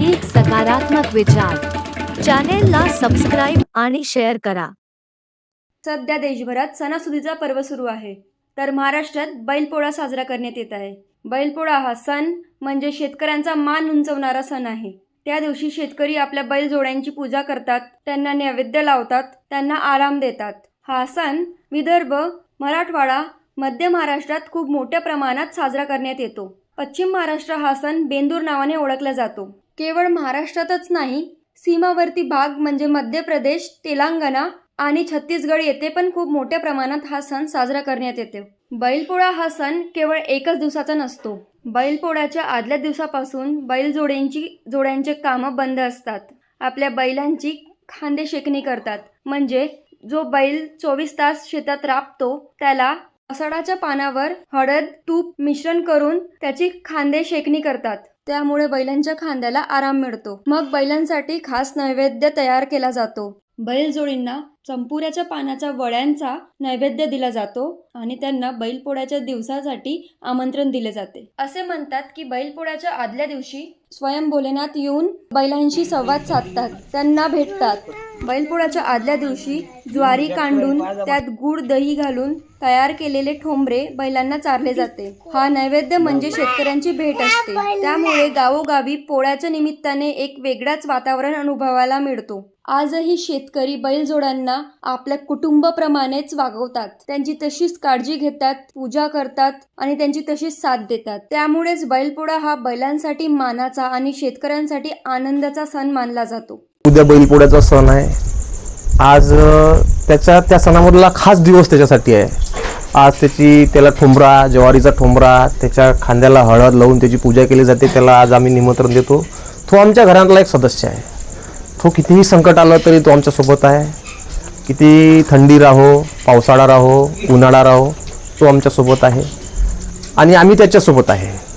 एक सकारात्मक विचार. चॅनेलला सबस्क्राईब आणि शेअर करा. सध्या देशभरात सणासुदीचा पर्व सुरू आहे. तर महाराष्ट्रात बैलपोळा साजरा करण्यात येत आहे. बैलपोळा हा सण म्हणजे शेतकऱ्यांचा मान उंचवणारा सण आहे. त्या दिवशी शेतकरी आपल्या बैलजोड्यांची पूजा करतात त्यांना नैवेद्य लावतात त्यांना आराम देतात. हा सण विदर्भ मराठवाडा मध्य महाराष्ट्रात खूप मोठ्या प्रमाणात साजरा करण्यात येतो. पश्चिम महाराष्ट्र हा सण बेंदूर नावाने ओळखला जातो. केवळ महाराष्ट्रातच नाही सीमावर्ती भाग म्हणजे मध्य प्रदेश तेलंगणा आणि छत्तीसगड येथे पण खूप मोठ्या प्रमाणात हा सण साजरा करण्यात येतो. बैलपोळा हा सण केवळ एकच दिवसाचा नसतो. बैलपोळ्याच्या आदल्या दिवसापासून बैलजोड्यांची जोड्यांचे कामं बंद असतात. आपल्या बैलांची खांदे शेकणी करतात. म्हणजे जो बैल चोवीस तास शेतात राबतो त्याला आषाढाच्या पानावर हळद तूप मिश्रण करून त्याची खांदे शेकणी करतात. त्यामुळे बैलांच्या खांद्याला आराम मिळतो. मग बैलांसाठी खास नैवेद्य तयार केला जातो. बैलजोडींना चंपुऱ्याच्या पानाच्या वड्यांचा नैवेद्य दिला जातो आणि त्यांना बैलपोळ्याच्या दिवसासाठी आमंत्रण दिले जाते. असे म्हणतात की बैलपोळ्याच्या आदल्या दिवशी स्वयं भोलेनाथ येऊन बैलांशी संवाद साधतात. त्यांना भेटतात. बैलपोळ्याच्या आदल्या दिवशी ज्वारी कांडून त्यात गुड दही घालून तयार केलेले ठोंबरे बैलांना चारले जाते. हा नैवेद्य म्हणजे शेतकऱ्यांची भेट असते. त्यामुळे गावोगावी पोळ्याच्या निमित्ताने एक वेगळाच वातावरण अनुभवायला मिळतो. आजही शेतकरी बैलजोड्यांना आपल्या कुटुंबाप्रमाणेच वागवतात. त्यांची तशीच काळजी घेतात पूजा करतात आणि त्यांची तशीच साथ देतात. त्यामुळेच बैलपोळा हा बैलांसाठी मानाचा आणि शेतकऱ्यांसाठी आनंदाचा सण मानला जातो. उद्या बैलपोळ्याचा सण आहे. आज त्याच्या त्या सणामधला खास दिवस त्याच्यासाठी आहे. आज त्याची त्याला ठोंबरा ज्वारीचा ठोंबरा त्याच्या खांद्याला हळद लावून त्याची पूजा केली जाते. त्याला आज आम्ही निमंत्रण देतो. तो आमच्या घरातला एक सदस्य आहे. तो कितीही संकट आलं तरी तो आमच्यासोबत आहे. किती थंडी राहो पावसाळा राहो उन्हाळा राहो तो आमच्यासोबत आहे. आणि आम्ही त्याच्यासोबत आहे.